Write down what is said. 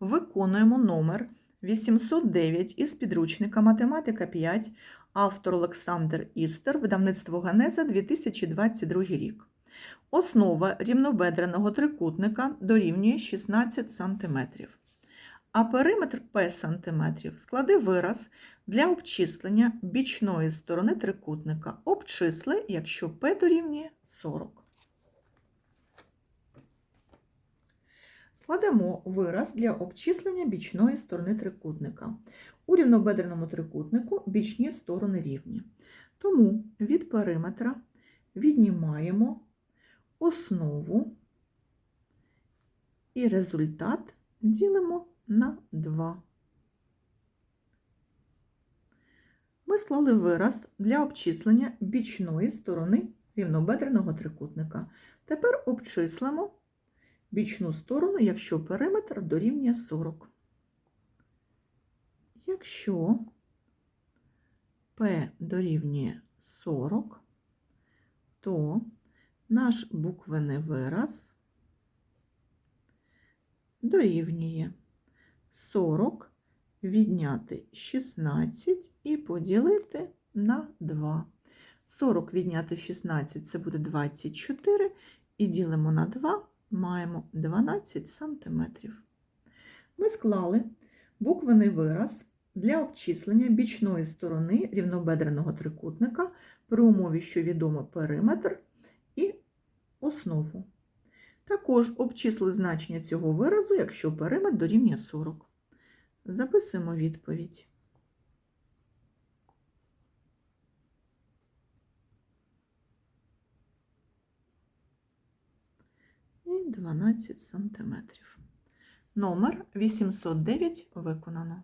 Виконуємо номер 809 із підручника Математика 5, автор Олександр Істер, видавництво Ганеза 2022 рік. Основа рівнобедреного трикутника дорівнює 16 см. А периметр P см склади вираз для обчислення бічної сторони трикутника. Обчисли, якщо P дорівнює 40. Складемо вираз для обчислення бічної сторони трикутника. У рівнобедреному трикутнику бічні сторони рівні. Тому від периметра віднімаємо основу і результат ділимо на 2. Ми склали вираз для обчислення бічної сторони рівнобедреного трикутника. Тепер обчислимо бічну сторону, якщо периметр дорівнює 40. Якщо P дорівнює 40, то наш буквений вираз дорівнює 40 відняти 16 і поділити на 2. 40 відняти 16 це буде 24, і ділимо на 2, маємо 12 сантиметрів. Ми склали буквений вираз для обчислення бічної сторони рівнобедреного трикутника при умові, що відомо периметр і основу. Також обчисли значення цього виразу, якщо периметр дорівнює 40. Записуємо відповідь. І 12 сантиметрів. Номер 809 виконано.